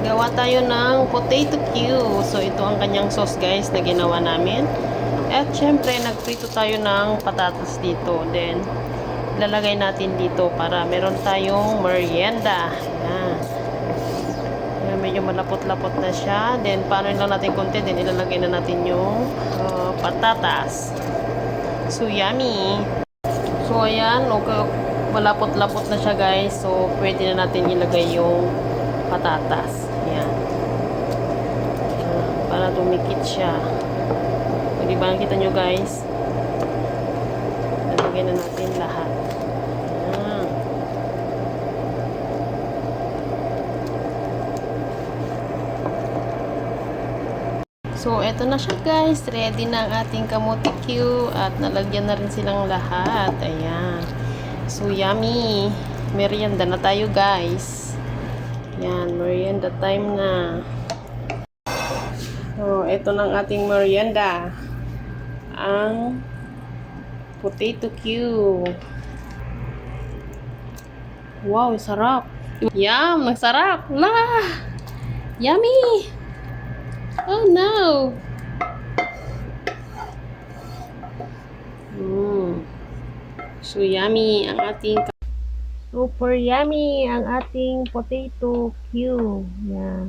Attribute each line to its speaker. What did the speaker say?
Speaker 1: gawa tayo ng potato cue. So, ito ang kanyang sauce guys na ginawa namin. At syempre, nagprito tayo ng patatas dito. Then, lalagay natin dito para meron tayong merienda. Yan. Yan, medyo malapot-lapot na siya. Then, paano lang natin konti. Then, ilalagay na natin yung uh, patatas. So, yummy. So, ayan. Okay, malapot-lapot na siya, guys. So, pwede na natin ilagay yung patatas. Yan. Yan, Para tumikit siya. So, di ba nakita nyo, guys? Lalagay na natin lahat. Yan. So, eto na siya guys. Ready na ang ating kamuti Q. At nalagyan na rin silang lahat. Ayan. So, yummy. Merienda na tayo guys. Yan, merienda time na. So, eto na ang ating merienda. Ang potato Q. Wow, sarap. Yum, nagsarap. La! Yummy! Oh no! Mm. So yummy ang ating Super yummy ang ating potato cube. Yan.